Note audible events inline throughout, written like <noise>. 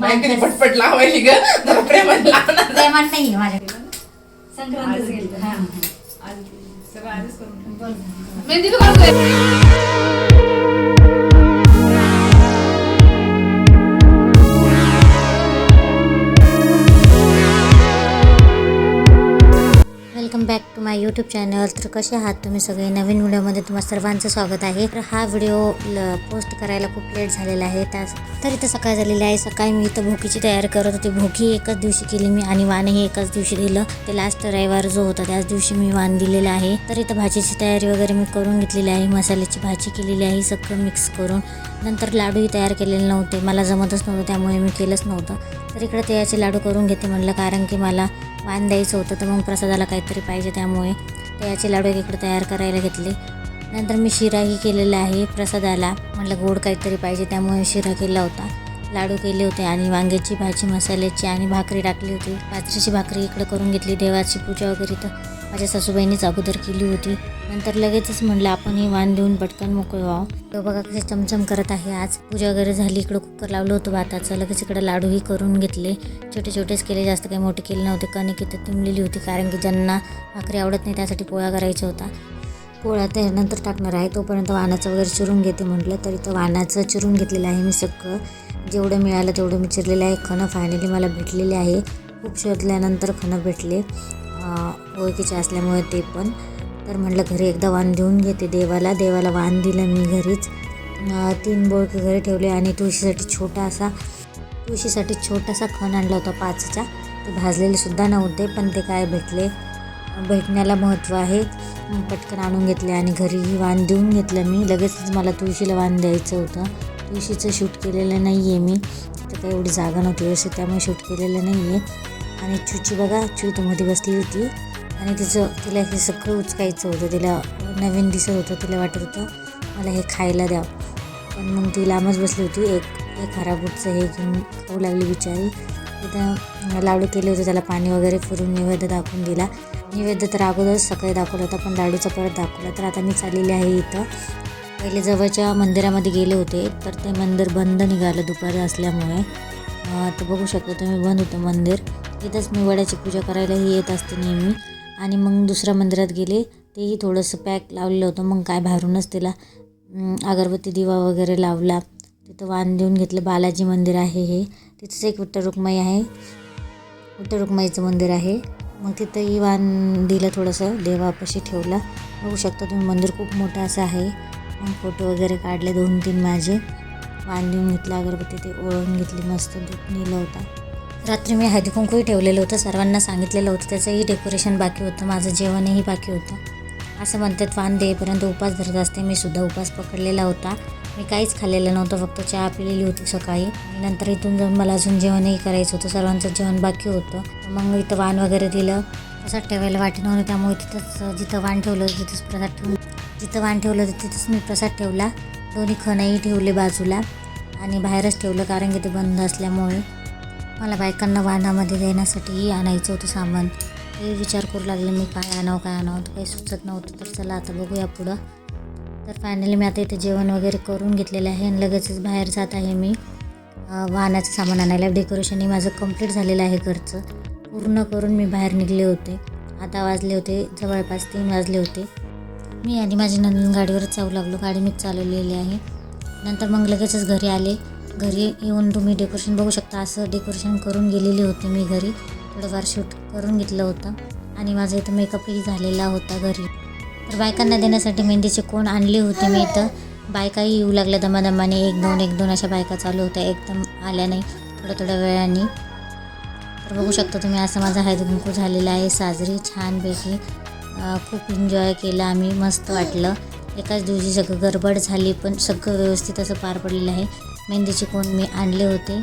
बायकोनी पटपट लावायची ग. जरा <laughs> लावणार प्रेमान नाही माझ्याकडे. हा. बोल मेहंदी बी काढतोय welcome back to my YouTube channel. तर कसे आहात तुम्ही सगळे? नवीन व्हिडिओमध्ये तुम्हा सर्वांचं स्वागत आहे. तर हा व्हिडिओ ल पोस्ट करायला खूप लेट झालेला आहे. तास तर इथं सकाळ झालेली आहे. सकाळी मी इथं भोकीची तयारी करत होती. भोकी एकाच दिवशी केली मी आणि वाणही एकाच दिवशी दिलं. ते लास्ट रविवार जो होता त्याच दिवशी मी वाण दिलेलं आहे. तर इथं भाजीची तयारी वगैरे मी करून घेतलेली आहे. मसाल्याची भाजी केलेली आहे. सगळं मिक्स करून. नंतर लाडूही तयार केलेले नव्हते. मला जमतच नव्हतं. त्यामुळे मी केलंच नव्हतं. तर इकडे तेयाचे लाडू करून घेते म्हणलं कारण की मला वाण द्यायचं होतं. तर मग प्रसादाला काहीतरी पाहिजे पाहिजे त्यामुळे त्याचे लाडू इकडे तयार करायला घेतले. नंतर मी शिराही केलेला आहे प्रसादाला. म्हटलं गोड काहीतरी पाहिजे त्यामुळे शिरा केला होता. लाडू केले होते आणि वांग्याची भाजी मसाल्याची आणि भाकरी टाकली होती. बाजरीची भाकरी इकडे करून घेतली देवाची पूजा वगैरे तर माझ्या सासूबाईनेच अगोदर केली होती. नंतर लगेचच म्हणलं आपण हे वाण देऊन पटकन मोकळं व्हावं. तो बघा कसे चमचम करत आहे. आज पूजा वगैरे झाली इकडं कुकर लावलं होतं भाताचं. लगेच इकडे लाडूही करून घेतले. छोटे छोटेच केले जास्त काही मोठे केले नव्हते. कणिक इथं तिमलेली होती कारण की ज्यांना भाकरी आवडत नाही त्यासाठी पोळा करायचा होता पोळ्या त्यानंतर टाकणार आहे. तोपर्यंत वाणाचं वगैरे चिरून घेते म्हटलं तर इथं वाणाचं चिरून घेतलेलं आहे मी सगळं. जेवढं मिळालं तेवढं मी चिरलेलं आहे. खणं फायनली मला भेटलेले आहे. खूप शोधल्यानंतर खणं भेटले. ओळखीचे असल्यामुळे ते पण. तर म्हटलं घरी एकदा वाण देऊन घेते देवाला. देवाला वाण दिलं मी घरीच. तीन बोळके घरी ठेवले आणि तुळशीसाठी छोटा असा तुळशीसाठी छोटासा खण आणला होता पाचचा. ते भाजलेलेसुद्धा नव्हते पण ते काय भेटले? भेटण्याला महत्त्व आहे. पटकन आणून घेतले आणि घरीही वाण देऊन घेतलं मी. लगेचच मला तुळशीला वाण द्यायचं होतं. तुळशीचं शूट केलेलं नाही आहे मी. तर काही एवढी जागा नव्हती व्यवस्थित त्यामुळे शूट केलेलं नाही आहे आणि चुची बघा चू इथं बसली होती. आणि तिचं तिला हे सगळं उचकायचं होतं. तिला नवीन दिसत होतं तिला वाटत होतं मला हे खायला द्या. पण मग ती लांबच बसली होती. एक एक हराबूटचं हे घेऊन खाऊ लागली बिचारी. तिथं लाडू केले होते त्याला पाणी वगैरे फिरून नैवेद्य दाखवून दिला. नैवेद्य तर अगोदरच सकाळी दाखवला होता पण लाडूचा परत दाखवला. तर आता मी चाललेली आहे इथं. पहिले जवळच्या मंदिरामध्ये गेले होते तर ते मंदिर बंद निघालं दुपारी असल्यामुळे. तर बघू शकता तुम्ही बंद होतं मंदिर. तिथंच मी वड्याची पूजा करायलाही येत असते नेहमी. आणि मग दुसऱ्या मंदिरात गेले तेही थोडंसं पॅक लावलेलं होतं मग काय बाहेरूनच तिला अगरबत्ती दिवा वगैरे लावला. तिथं वाण देऊन घेतलं बालाजी मंदिर आहे हे. तिथंच एक विठ्ठल रुक्माई आहे. विठ्ठल रुक्माईचं मंदिर आहे. मग तिथंही वाण दिलं थोडंसं देवापाशी ठेवला. बघू शकता तुम्ही मंदिर खूप मोठं असं आहे. मग फोटो वगैरे काढले दोन तीन माझे. वाण देऊन घेतलं अगरबत्ती ते ओळून घेतली मस्त दूध नेलं होता. रात्री मी हळदी कुंकूही ठेवलेलं होतं सर्वांना सांगितलेलं होतं त्याचंही डेकोरेशन बाकी होतं माझं जेवणही बाकी होतं. असं म्हणतात वाण देईपर्यंत उपास धरत असते मी सुद्धा उपास पकडलेला होता. मी काहीच खाल्लेलं नव्हतं फक्त चहा पिलेली होती सकाळी. नंतर इथून जाऊन मला अजून जेवणही करायचं होतं सर्वांचं जेवण बाकी होतं. मग इथं वाण वगैरे दिलं. प्रसाद ठेवायला वाटी नव्हतं त्यामुळे तिथंच जिथं वाण ठेवलं तिथंच प्रसाद ठेवून जिथं वाण ठेवलं होतं तिथंच मी प्रसाद ठेवला. दोन्ही खणही ठेवले बाजूला आणि बाहेरच ठेवलं कारण की ते बंद असल्यामुळे. मला बायकांना वाहनामध्ये देण्यासाठीही आणायचं होतं सामान. ते विचार करू लागले मी काय आणावं काय आणावं? काही सुचत नव्हतं तर चला आता बघूया पुढं. तर फायनली मी आता इथे जेवण वगैरे करून घेतलेलं आहे आणि लगेचच बाहेर जात आहे मी. वाहनाचं सामान आणायला. डेकोरेशनही माझं कंप्लीट झालेलं आहे घरचं. पूर्ण करून मी बाहेर निघले होते. आता वाजले होते जवळपास तीन वाजले होते. मी आणि माझी नंदन गाडीवरच चावू लागलो. गाडी मीच चालवलेली आहे. नंतर मग लगेचच घरी आले. घरी येऊन तुम्ही डेकोरेशन बघू शकता. असं डेकोरेशन करून गेलेली होती मी घरी. थोडंफार शूट करून घेतलं होतं. आणि माझा इथं मेकअपही झालेला होता घरी. तर बायकांना देण्यासाठी मेहंदीचे कोण आणले होते मी इथं? बायकाही येऊ लागल्या दमादमाने. एक दोन एक दोन अशा बायका चालू होत्या. एकदम आल्या नाही. थोड्या थोड्या वेळाने. तर बघू शकता तुम्ही असं माझा हळदी कुंकू झालेला आहे. साजरी छानपैकी खूप एन्जॉय केलं. आम्ही मस्त वाटलं. एकाच दिवशी सगळं गडबड झाली पण सगळं व्यवस्थित असं पार पडलेलं आहे. मेहंदीचे कोण मी आणले होते.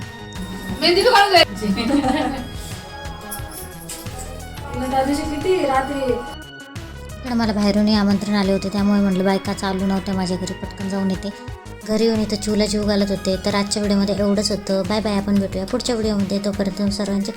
इकडं मला बाहेरूनही आमंत्रण आले होते त्यामुळे म्हटलं बायका चालू नव्हत्या माझ्या घरी पटकन जाऊन येते. घरी येऊन इथं चूला जीव घालत होते तर आजच्या व्हिडिओमध्ये एवढंच होतं. बाय बाय आपण भेटूया पुढच्या व्हिडिओमध्ये तोपर्यंत सर्वांचे